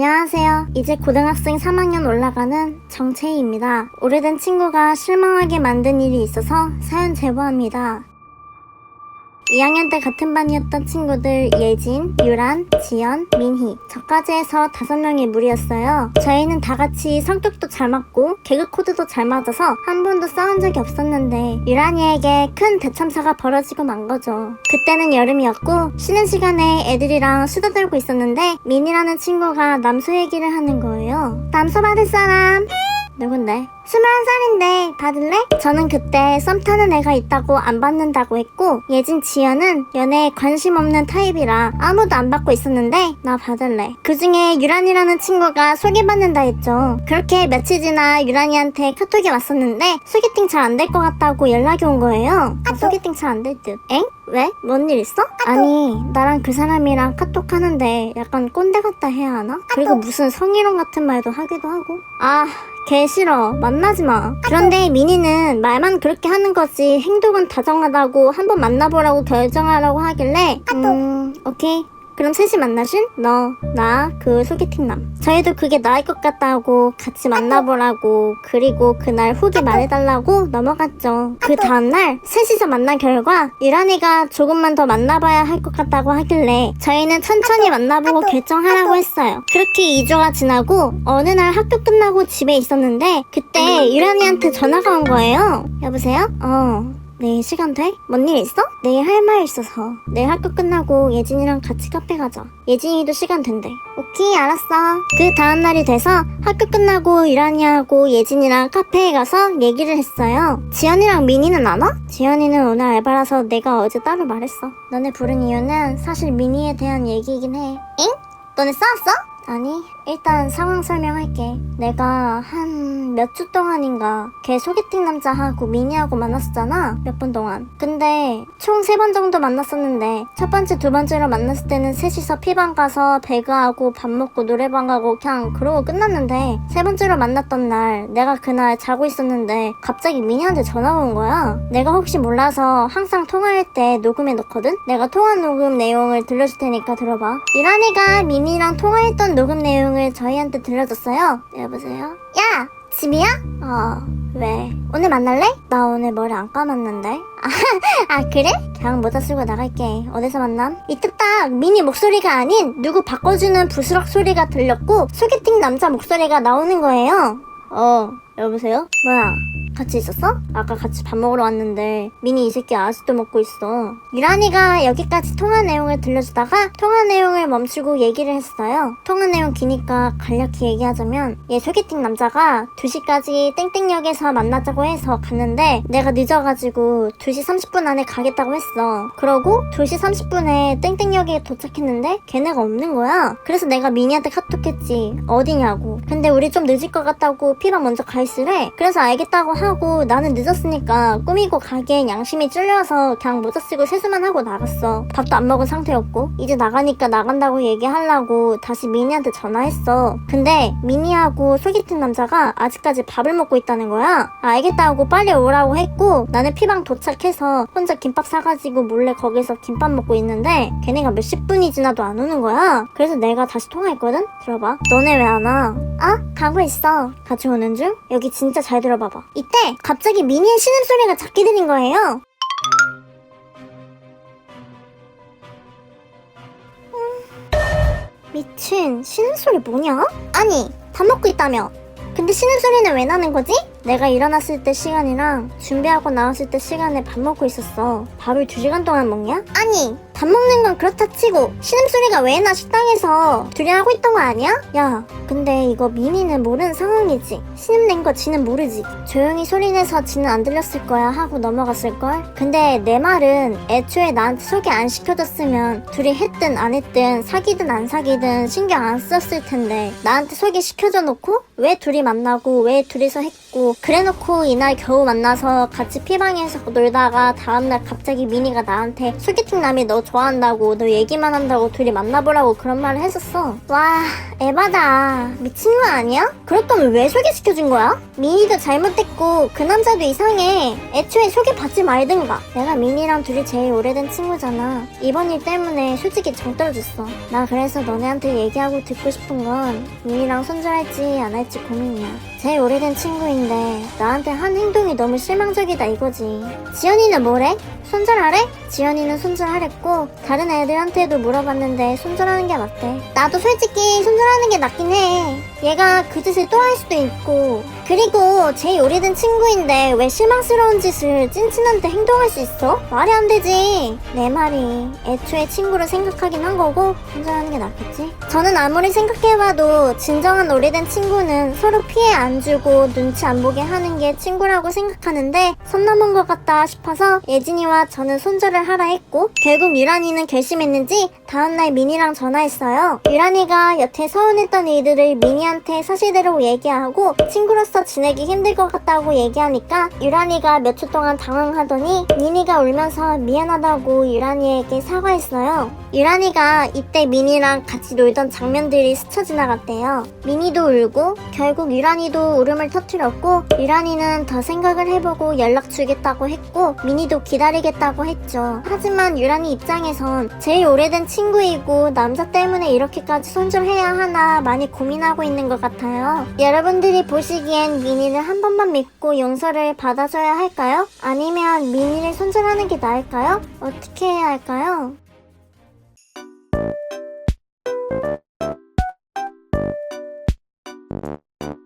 안녕하세요. 이제 고등학생 3학년 올라가는 정채희입니다. 오래된 친구가 실망하게 만든 일이 있어서 사연 제보합니다. 2학년 때 같은 반이었던 친구들 예진, 유란, 지연, 민희 저까지 해서 5명의 무리였어요. 저희는 다 같이 성격도 잘 맞고 개그 코드도 잘 맞아서 한 번도 싸운 적이 없었는데 유란이에게 큰 대참사가 벌어지고 만 거죠. 그때는 여름이었고 쉬는 시간에 애들이랑 수다 떨고 있었는데 민이라는 친구가 남소 얘기를 하는 거예요. 남소 받을 사람? 누군데? 21살인데 받을래? 저는 그때 썸 타는 애가 있다고 안 받는다고 했고 예진 지연은 연애에 관심 없는 타입이라 아무도 안 받고 있었는데 나 받을래 그 중에 유란이라는 친구가 소개받는다 했죠 그렇게 며칠 지나 유란이한테 카톡이 왔었는데 소개팅 잘 안 될 것 같다고 연락이 온 거예요 아, 소개팅 잘 안 될듯 엥? 왜? 뭔 일 있어? 아니 나랑 그 사람이랑 카톡 하는데 약간 꼰대 같다 해야 하나? 그리고 무슨 성희롱 같은 말도 하기도 하고 아 개 싫어. 만나지 마. 그런데 미니는 말만 그렇게 하는 거지 행동은 다정하다고 한번 만나보라고 결정하라고 하길래 음 오케이. 그럼 셋이 만나신? 너, 나, 그 소개팅남. 저희도 그게 나을 것 같다고 같이 만나보라고 그리고 그날 후기 말해달라고 넘어갔죠. 그 다음날 셋이서 만난 결과 유란이가 조금만 더 만나봐야 할 것 같다고 하길래 저희는 천천히 만나보고 결정하라고 했어요. 그렇게 2주가 지나고 어느 날 학교 끝나고 집에 있었는데 그때 유란이한테 전화가 온 거예요. 여보세요? 어. 내일 시간 돼? 뭔 일 있어? 내일 할 말 있어서 내일 학교 끝나고 예진이랑 같이 카페 가자 예진이도 시간 된대 오케이 알았어 그 다음날이 돼서 학교 끝나고 유란이하고 예진이랑 카페에 가서 얘기를 했어요 지연이랑 민이는 안 와? 지연이는 오늘 알바라서 내가 어제 따로 말했어 너네 부른 이유는 사실 민이에 대한 얘기이긴 해 엥? 너네 싸웠어? 아니, 일단 상황 설명할게. 내가 한 몇 주 동안인가 걔 소개팅 남자하고 미니하고 만났었잖아. 몇 번 동안. 근데 총 세 번 정도 만났었는데 첫 번째, 두 번째로 만났을 때는 셋이서 피방 가서 배그하고 밥 먹고 노래방 가고 그냥 그러고 끝났는데 세 번째로 만났던 날 내가 그날 자고 있었는데 갑자기 미니한테 전화가 온 거야. 내가 혹시 몰라서 항상 통화할 때 녹음해 놓거든? 내가 통화 녹음 내용을 들려줄 테니까 들어봐. 이란이가 미니랑 통화했던 녹음 내용을 저희한테 들려줬어요. 여보세요? 야! 집이야? 어, 왜? 오늘 만날래? 나 오늘 머리 안 감았는데. 아, 아 그래? 그냥 모자 쓰고 나갈게. 어디서 만남? 딱 미니 목소리가 아닌 누구 바꿔주는 부스럭 소리가 들렸고 소개팅 남자 목소리가 나오는 거예요. 어, 여보세요? 뭐야? 같이 있었어? 아까 같이 밥 먹으러 왔는데 미니 이 새끼 아직도 먹고 있어. 유란이가 여기까지 통화 내용을 들려주다가 통화 내용을 멈추고 얘기를 했어요. 통화 내용 기니까 간략히 얘기하자면 얘 소개팅 남자가 2시까지 땡땡역에서 만나자고 해서 갔는데 내가 늦어가지고 2시 30분 안에 가겠다고 했어. 그러고 2시 30분에 땡땡역에 도착했는데 걔네가 없는 거야. 그래서 내가 미니한테 카톡했지. 어디냐고. 근데 우리 좀 늦을 것 같다고 피방 먼저 가 있으래. 그래서 알겠다고 하고 나는 늦었으니까 꾸미고 가기엔 양심이 찔려서 그냥 모자 쓰고 세수만 하고 나갔어. 밥도 안 먹은 상태였고 이제 나가니까 나간다고 얘기하려고 다시 미니한테 전화했어. 근데 미니하고 소개팅 남자가 아직까지 밥을 먹고 있다는 거야. 알겠다고 빨리 오라고 했고 나는 피방 도착해서 혼자 김밥 사가지고 몰래 거기서 김밥 먹고 있는데 걔네가 몇십 분이 지나도 안 오는 거야. 그래서 내가 다시 통화했거든? 들어봐. 너네 왜 안 와? 아? 가고 있어. 같이 오는 중? 여기 진짜 잘 들어봐봐. 이때 갑자기 미니의 신음소리가 작게 들린 거예요. 음, 미친 신음소리 뭐냐? 아니 밥 먹고 있다며 근데 신음소리는 왜 나는 거지? 내가 일어났을 때 시간이랑 준비하고 나왔을 때 시간에 밥 먹고 있었어 밥을 두 시간 동안 먹냐? 아니 밥 먹는 건 그렇다 치고 신음소리가 왜 나 식당에서 둘이 하고 있던 거 아니야? 야 근데 이거 미니는 모르는 상황이지 신음 낸 거 지는 모르지 조용히 소리 내서 지는 안 들렸을 거야 하고 넘어갔을걸? 근데 내 말은 애초에 나한테 소개 안 시켜줬으면 둘이 했든 안 했든 사귀든 안 사귀든 신경 안 썼을 텐데 나한테 소개 시켜줘 놓고 왜 둘이 만나고 왜 둘이서 했고 그래놓고 이날 겨우 만나서 같이 피방에서 놀다가 다음날 갑자기 미니가 나한테 소개팅 남이 너 좋아한다고 너 얘기만 한다고 둘이 만나보라고 그런 말을 했었어. 와 에바다 미친 거 아니야? 그럴 거면 왜 소개시켜준 거야? 미니도 잘못됐고 그 남자도 이상해. 애초에 소개받지 말든가. 내가 미니랑 둘이 제일 오래된 친구잖아. 이번 일 때문에 솔직히 정 떨어졌어. 나 그래서 너네한테 얘기하고 듣고 싶은 건 미니랑 손절할지 안 할지 고민이야. 제일 오래된 친구인데 나한테 한 행동이 너무 실망적이다 이거지. 지연이는 뭐래? 손절하래? 지연이는 손절하랬고 다른 애들한테도 물어봤는데 손절하는 게 맞대. 나도 솔직히 손절하는 게 낫긴 해. 얘가 그 짓을 또 할 수도 있고 그리고 제일 오래된 친구인데 왜 실망스러운 짓을 찐친한테 행동할 수 있어? 말이 안 되지. 내 말이 애초에 친구를 생각하긴 한 거고 손절하는 게 낫겠지. 저는 아무리 생각해봐도 진정한 오래된 친구는 서로 피해 안 주고 눈치 안 보게 하는 게 친구라고 생각하는데 선 넘은 것 같다 싶어서 예진이와 저는 손절을 하라 했고 결국 유란이는 결심했는지 다음날 미니랑 전화했어요. 유란이가 여태 서운했던 일들을 미니한테 사실대로 얘기하고 친구로서 지내기 힘들 것 같다고 얘기하니까 유란이가 몇 주 동안 당황하더니 미니가 울면서 미안하다고 유란이에게 사과했어요. 유란이가 이때 미니랑 같이 놀던 장면들이 스쳐 지나갔대요. 미니도 울고 결국 유란이도 울음을 터뜨렸고 유란이는 더 생각을 해보고 연락 주겠다고 했고 미니도 기다리겠다고 했죠. 하지만 유란이 입장에선 제일 오래된 친구이고 남자 때문에 이렇게까지 손절해야 하나 많이 고민하고 있는 것 같아요. 여러분들이 보시기엔 미니를 한 번만 믿고 용서를 받아줘야 할까요? 아니면 미니를 손절하는 게 나을까요? 어떻게 해야 할까요?